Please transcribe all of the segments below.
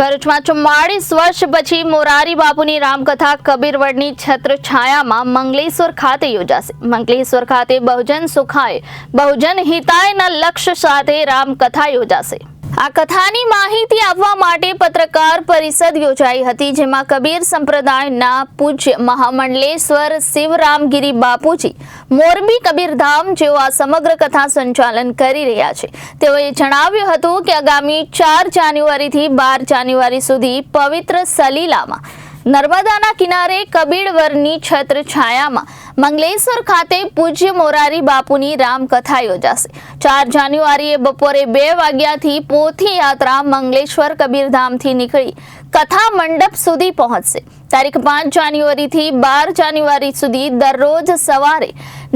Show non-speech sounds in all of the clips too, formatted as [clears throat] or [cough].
ભરૂચમાં ચુમ્માળીસ વર્ષ પછી મોરારી બાપુની રામકથા કબીરવડની છત્ર છાયામાં મંગલેશ્વર ખાતે યોજાશે. મંગલેશ્વર ખાતે બહુજન સુખાય બહુજન હિતાયના લક્ષ્ય સાથે રામકથા યોજાશે. આ કથાની માહિતી આપવા માટે પત્રકાર પરિષદ યોજાઈ હતી, જેમાં કબીર સંપ્રદાયના પૂજ્ય મહામંડલેશ્વર શિવરામગીરી બાપુજી, મોરબી કબીરધામ જેઓ આ સમગ્ર કથા સંચાલન કરી રહ્યા છે. તેઓએ જણાવ્યું હતું કે આગામી ચાર જાન્યુઆરીથી બાર જાન્યુઆરી સુધી પવિત્ર સલીલામાં નર્મદાના કિનારે કબીરવરની છત્ર છાયામાં મંગલેશ્વર ખાતે પૂજ્ય મોરારી બાપુની રામકથા યોજાશે. ચાર જાન્યુઆરીએ બપોરે બે વાગ્યાથી પોથી યાત્રા મંગલેશ્વર કબીરધામથી નીકળી કથા મંડપ સુધી પહોંચશે. તારીખ પાંચ જાન્યુઆરીથી બાર જાન્યુઆરી સુધી દરરોજ સવારે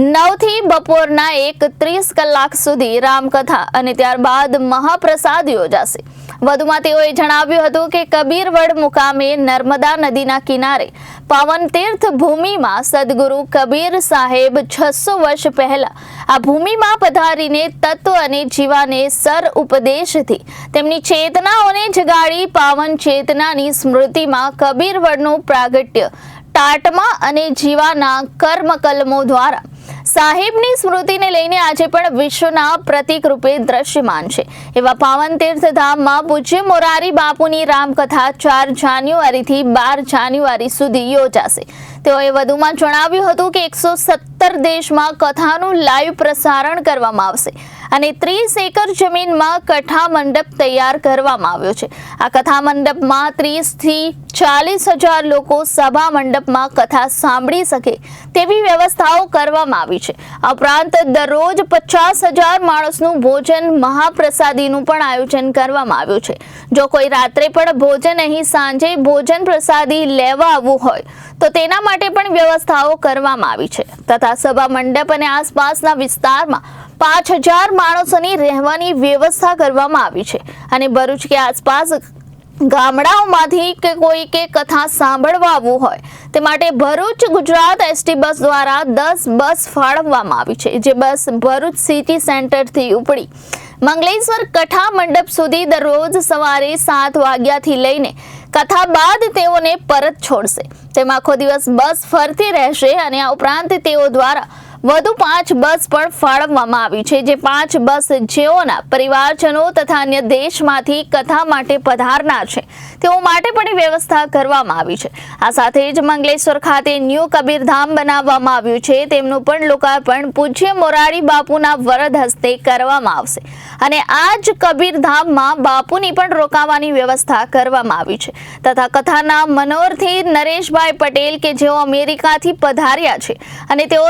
નવથી બપોરના એક ત્રીસ કલાક સુધી રામકથા અને ત્યારબાદ મહાપ્રસાદ યોજાશે. વધુમાં તેઓએ જણાવ્યું હતું કે કબીરવડ મુકામે નર્મદા નદીના કિનારે પાવન તીર્થ ભૂમિમાં સદગુરુ કબીર સાહેબ છસો વર્ષ પહેલા આ ભૂમિમાં પધારીને તત્વ અને જીવાને સર ઉપદેશથી તેમની ચેતનાઓને જગાડી પાવન ચેતનાની સ્મૃતિમાં કબીરવડનું પ્રાગટ્ય ટાટમાં અને જીવાના કર્મકલમો દ્વારા સાહેબની સ્મૃતિને લઈને આજે પણ વિશ્વના પ્રતિક રૂપે દ્રશ્યમાન છે. એવા પાવન તીર્થધામમાં પૂજ્ય મોરારી બાપુની રામકથા ચાર જાન્યુઆરીથી બાર જાન્યુઆરી સુધી યોજાશે. તેઓએ વધુમાં જણાવ્યું હતું કે એકસો સત્તર દેશમાં કથાનું લાઈવ પ્રસારણ કરવામાં આવશે અને ત્રીસ એકર જમીનમાં કથા મંડપ તૈયાર કરવામાં આવ્યો છે. આ કથા મંડપમાં ત્રીસથી ચાલીસ હજાર લોકો સભા મંડપમાં કથા સાંભળી શકે તેવી વ્યવસ્થાઓ કરવામાં આવી છે. આ ઉપરાંત દરરોજ પચાસ હજાર માણસનું ભોજન મહાપ્રસાદીનું પણ આયોજન કરવામાં આવ્યું છે. જો કોઈ રાત્રે પણ ભોજન અહીં સાંજે ભોજન પ્રસાદી લેવા આવવું હોય, તો તેના માટે પણ વ્યવસ્થાઓ કરવામાં આવી છે. તથા સભા મંડપ અને આસપાસના વિસ્તારમાં પાંચ હજાર માણસોની રહેવાની વ્યવસ્થા કરવામાં આવી છે. અને ભરૂચ કે આસપાસ ગામડાઓમાંથી કે કોઈ કે કથા સાંભળવા આવવું હોય, તે માટે ભરૂચ ગુજરાત એસટી બસ દ્વારા દસ બસ ફાળવવામાં આવી છે, જે બસ ભરૂચ સિટી સેન્ટરથી ઉપડી મંગલેશ્વર કથા મંડપ સુધી દરરોજ સવારે સાત વાગ્યાથી લઈને કથા બાદ તેઓને પરત છોડશે. તેમાં આખો દિવસ બસ ફરતી રહેશે અને આ ઉપરાંત તેઓ દ્વારા વધુ પાંચ બસ પણ ફાળવવામાં આવી છે, જે પાંચ બસ જેઓના પરિવારજનો તથા અન્ય દેશમાંથી કથા માટે પધારનાર છે, તેઓ માટે પણ વ્યવસ્થા કરવામાં આવી છે. આ સાથે જ મંગલેશ્વર ખાતે ન્યૂ કબીરધામ બનાવવામાં આવ્યું છે, તેમનું પણ લોકાર્પણ પૂજ્ય મોરારી બાપુના વરદ હસ્તે કરવામાં આવશે. અને આ જ કબીરધામમાં બાપુની પણ રોકાવાની વ્યવસ્થા કરવામાં આવી છે. તથા કથાના મનોરથી નરેશભાઈ પટેલ કે જેઓ અમેરિકાથી પધાર્યા છે અને તેઓ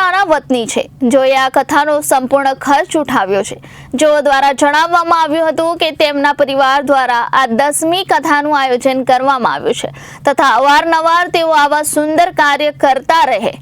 સિસોદરાના વતની છે. જોએ આ કથાનો સંપૂર્ણ ખર્ચ ઉઠાવ્યો છે. જેઓ દ્વારા જણાવવામાં આવ્યું હતું કે તેમના પરિવાર દ્વારા આ દસમી કથાનું આયોજન કરવામાં આવ્યું છે. તથા અવારનવાર તેઓ આવા સુંદર કાર્ય કરતા રહે.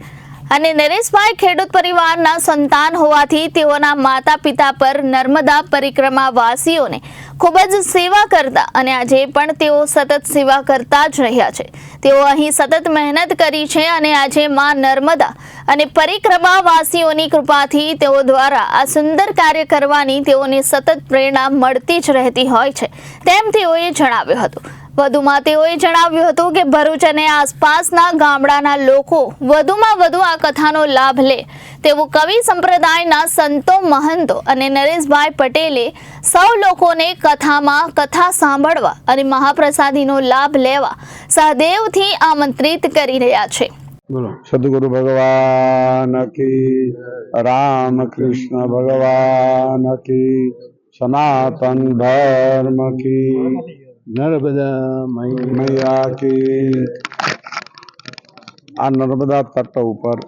અને નરેશભાઈ ખેડૂત પરિવારના સંતાન હોવાથી તેઓના માતા પિતા પર નર્મદા પરિક્રમા વાસીઓને ખૂબ જ સેવા કરતા અને આજે પણ તેઓ સતત સેવા કરતા જ રહ્યા છે. તેઓ અહીં સતત મહેનત કરી છે અને આજે માં નર્મદા અને પરિક્રમા વાસીઓની કૃપાથી તેઓ દ્વારા આ સુંદર કાર્ય કરવાની તેઓને સતત પ્રેરણા મળતી જ રહેતી હોય છે, તેમ તેઓએ જણાવ્યું હતું. વધુમાં તેઓએ જણાવ્યું હતું કે ભરૂચ અને આસપાસના ગામડાના લોકો વધુમાં વધુ આ કથાનો લાભ લે. તેવું કવિ સંપ્રદાયના સંતો મહંતો અને નરેશભાઈ પટેલે સૌ લોકોને કથામાં કથા સાંભળવા અને મહાપ્રસાદીનો લાભ લેવા સહદેવથી આમંત્રિત કરી રહ્યા છે. સદગુરુ ભગવાન કી રામ કૃષ્ણ ભગવાન કી સનાતન ધર્મ કી નર્મદા મૈયા કે આ નર્મદા તટ ઉપર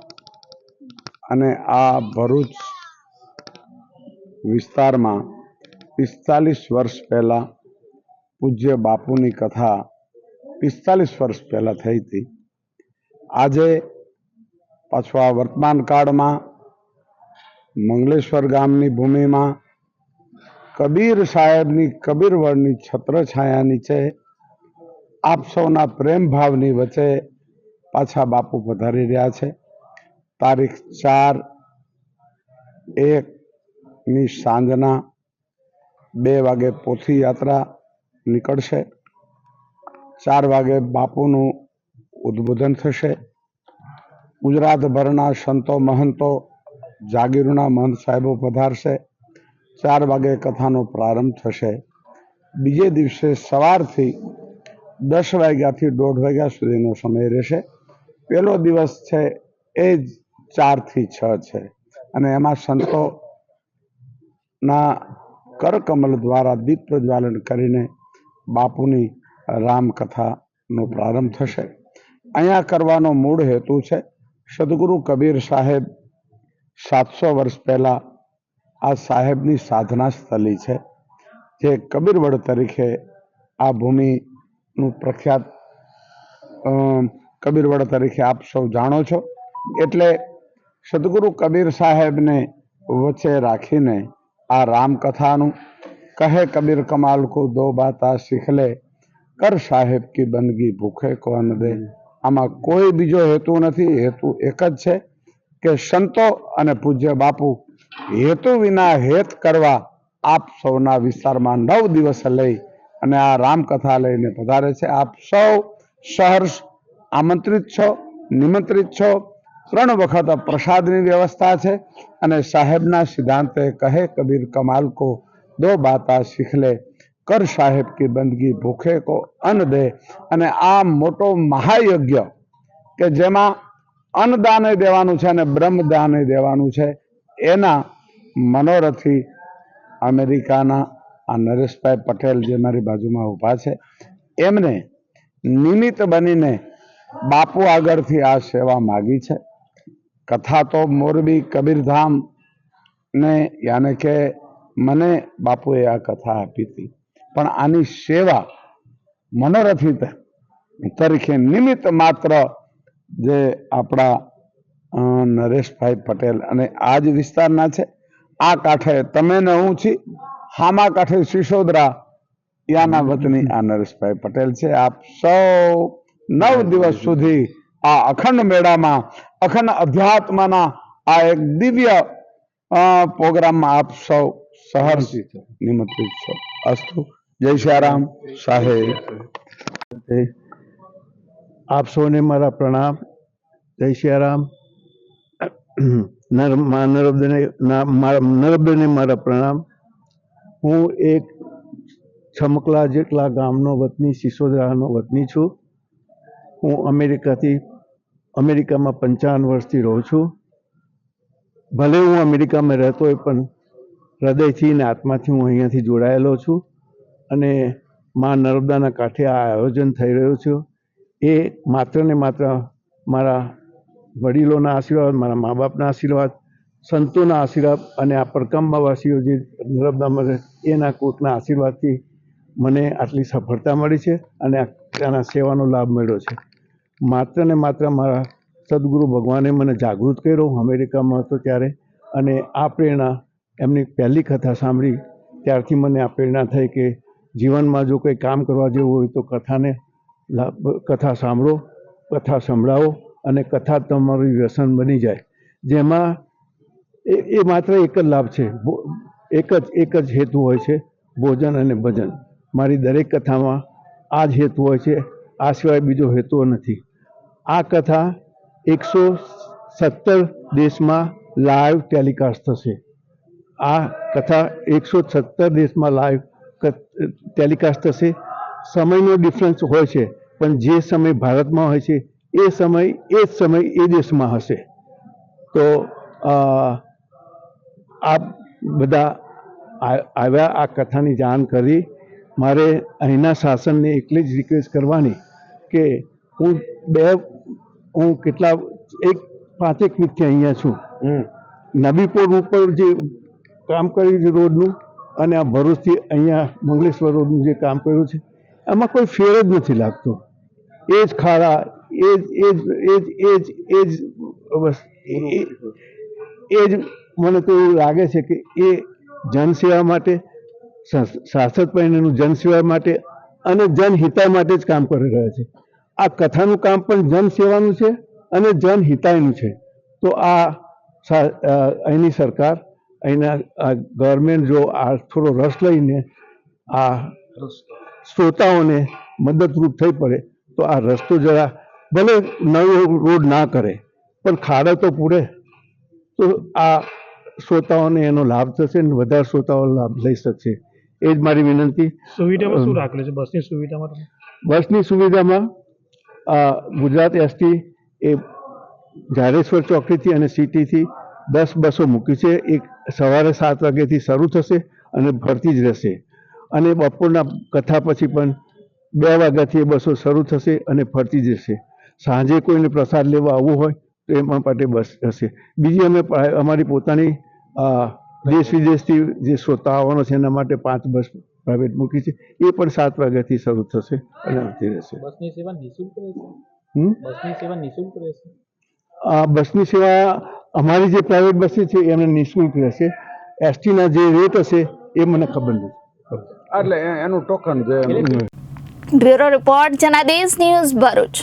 અને આ ભરૂચ વિસ્તારમાં પિસ્તાલીસ વર્ષ પહેલાં પૂજ્ય બાપુની કથા પિસ્તાલીસ વર્ષ પહેલાં થઈ હતી આજે પાછું આ વર્તમાન કાળમાં મંગલેશ્વર ગામની ભૂમિમાં કબીર સાહેબની કબીરવડની છત્રછાયા નીચે આપ સૌના પ્રેમ ભાવની વચ્ચે પાછા બાપુ પધારી રહ્યા છે. તારીખ ચાર એકની સાંજના બે વાગે પોથી યાત્રા નીકળશે. ચાર વાગે બાપુનું ઉદ્બોધન થશે. ગુજરાતભરના સંતો મહંતો જાગીરના મહંત સાહેબો પધારશે. ચાર વાગે કથાનો પ્રારંભ થશે. બીજે દિવસે સવારથી દસ વાગ્યાથી દોઢ વાગ્યા સુધીનો સમય રહેશે. પહેલો દિવસ છે એ જ ચારથી છ છે. અને એમાં સંતોના કરકમલ દ્વારા દીપ પ્રજ્વાલન કરીને બાપુની રામકથાનો પ્રારંભ થશે. અહીંયા કરવાનો મૂળ હેતુ છે. સદગુરુ કબીર સાહેબ સાતસો વર્ષ પહેલા આ સાહેબની સાધના સ્થલી છે, જે કબીરવડ તરીકે આ ભૂમિનું પ્રખ્યાત કબીરવડ તરીકે આપ સૌ જાણો છો. એટલે સદગુરુ કબીર સાહેબને વચ્ચે રાખીને આ રામકથાનું કહે કબીર કમાલ કો દો બાતા શીખ લે કર સાહેબ કી બંદગી ભૂખે કોન દે. આમાં કોઈ બીજો હેતુ નથી, હેતુ એક જ છે કે સંતો અને પૂજ્ય બાપુ હેતુ વિના હેત કરવા આપ સૌના વિસ્તારમાં નવ દિવસ લઈ અને આ રામકથા લઈને પધારે છે. આપ સૌ સહર્ષ આમંત્રિત છો, નિમંત્રિત છો. ત્રણ વખત પ્રસાદની વ્યવસ્થા છે અને સાહેબના સિદ્ધાંતે કહે, કબીર કમાલ કો દો બાતા શીખ લે કર સાહેબ કી બંદગી ભૂખે કો અન્ન દે. અને આ મોટો મહાયજ્ઞ કે જેમાં અન્નદાને દેવાનું છે અને બ્રહ્મદાને દેવાનું છે એના મનોરથી અમેરિકાના આ નરેશભાઈ પટેલ જે મારી બાજુમાં ઊભા છે, એમને નિમિત્ત બનીને બાપુ આગળથી આ સેવા માગી છે. કથા તો મોરબી કબીરધામ ને યાને કે મને બાપુએ આ કથા આપી હતી. પણ આની સેવા મનોરથી તરીકે નિમિત્ત માત્ર જે આપણા નરેશભાઈ પટેલ. અને આ જ વિસ્તારના છે. આ કાંઠે તમે ને હું છી. હામા કાંઠે સિસોદરા. યાના વતની આ નરેશભાઈ પટેલ છે. આપ સૌ નવ દિવસ સુધી આ અખંડ મેળામાં, અખંડ અધ્યાત્મના આ એક દિવ્ય પ્રોગ્રામમાં આપ સૌ સહર્ષ નિમંત્રિત છો. અસ્તુ. જય શ્યારામ. સાહેબ આપ સૌને મારા પ્રણામ. જય શ્યારામ. [clears throat] નર્મદેને નર્મદેને મારા પ્રણામ. હું એક છમકલા જેટલા ગામનો વતની, સિસોદરાનો વતની છું. હું અમેરિકાથી, અમેરિકામાં પંચાવન વર્ષથી રહું છું. ભલે હું અમેરિકામાં રહેતો હોય, પણ હૃદયથી ને આત્માથી હું અહીંયાથી જોડાયેલો છું અને મા નર્મદાના કાંઠે આ આયોજન થઈ રહ્યું છે. એ માત્ર ને માત્ર મારા વડીલોના આશીર્વાદ, મારા મા બાપના આશીર્વાદ, સંતોના આશીર્વાદ અને આ પરકમવાસીઓ જે નર્મદા એના કોઈકના આશીર્વાદથી મને આટલી સફળતા મળી છે અને આ ત્યાંના સેવાનો લાભ મળ્યો છે. માત્ર ને માત્ર મારા સદગુરુ ભગવાને મને જાગૃત કર્યો, હું અમેરિકામાં હતો ત્યારે, અને આ પ્રેરણા એમની પહેલી કથા સાંભળી, ત્યારથી મને આ પ્રેરણા થઈ કે જીવનમાં જો કંઈ કામ કરવા જેવું હોય તો કથાને કથા સાંભળો, કથા સંભળાવો અને કથા તમારું વ્યસન બની જાય. જેમાં એ માત્ર એક જ લાભ છે. એક જ એક જ હેતુ હોય છે ભોજન અને ભજન. મારી દરેક કથામાં આ જ હેતુ હોય છે. આ સિવાય બીજો હેતુ નથી. આ કથા એકસો સત્તર દેશમાં લાઈવ ટેલિકાસ્ટ થશે. આ કથા એકસો સત્તર દેશમાં લાઈવ ટેલિકાસ્ટ થશે. સમયનો ડિફરન્સ હોય છે, પણ જે સમય ભારતમાં હોય છે એ સમય એ જ સમય એ દેશમાં હશે. તો આ આપ બધા આવ્યા આ કથાની જાણ કરી. મારે અહીંના શાસનને એટલી જ રિક્વેસ્ટ કરવાની કે હું બે હું કેટલા એક પાંચેક વીકથી અહીંયા છું. નબીપુર ઉપર જે કામ કર્યું છે રોડનું અને આ ભરૂચથી અહીંયા મંગલેશ્વર રોડનું જે કામ કર્યું છે એમાં કોઈ ફેર જ નથી લાગતો. એ જ ખાડા એ જ એ જ એ જ એ જ એ જ એ- જ મને તો એવું લાગે છે કે એ જનસેવા માટે સાર્થક શાસક પહેણેનું જનસેવા માટે અને જનહિતાય માટે જ કામ કરી રહ્યા છે. આ કથાનું કામ પણ જનસેવાનું છે અને જનહિતાયનું છે. તો આ અહીંની સરકાર અહીંના ગવર્મેન્ટ જો આ થોડો રસ લઈને આ શ્રોતાઓને મદદરૂપ થઈ પડે તો આ રસ્તો જરા ભલે નવો રોડ ના કરે પણ ખાડો તો પૂરે. તો આ શ્રોતાઓને એનો લાભ થશે ને વધારે શ્રોતાઓ લાભ લઈ શકશે. એ જ મારી વિનંતી. સુવિધામાં શું રાખેલું છે? બસની સુવિધામાં? બસની સુવિધામાં આ ગુજરાત એસટી એ ઝારેશ્વર ચોકડીથી અને સિટીથી દસ બસો મૂકી છે. એક સવારે સાત વાગ્યાથી શરૂ થશે અને ફરતી જ રહેશે. અને બપોરના કથા પછી પણ બે વાગ્યાથી એ બસો શરૂ થશે અને ફરતી જ રહેશે. સાંજે કોઈને પ્રસાદ લેવા આવવું હોય તો એમાં માટે બસ હશે. બીજી અમે અમારી પોતાની દેશ વિદેશથી જે શ્રોતા આવવાનો છે એના માટે પાંચ બસ પ્રાઇવેટ મૂકી છે. એ પણ સાત વાગ્યાથી શરૂ થશે અને આવતી રહેશે. બસની સેવા નિઃશુલ્ક રહેશે? હમ? બસની સેવા આ બસની સેવા અમારી જે પ્રાઇવેટ બસ છે એમને નિઃશુલ્ક રહેશે. એસટીના જે રેટ હશે એ મને ખબર નથી. એટલે એનું ટોકન જે bureau report Janadesh news Bharuch.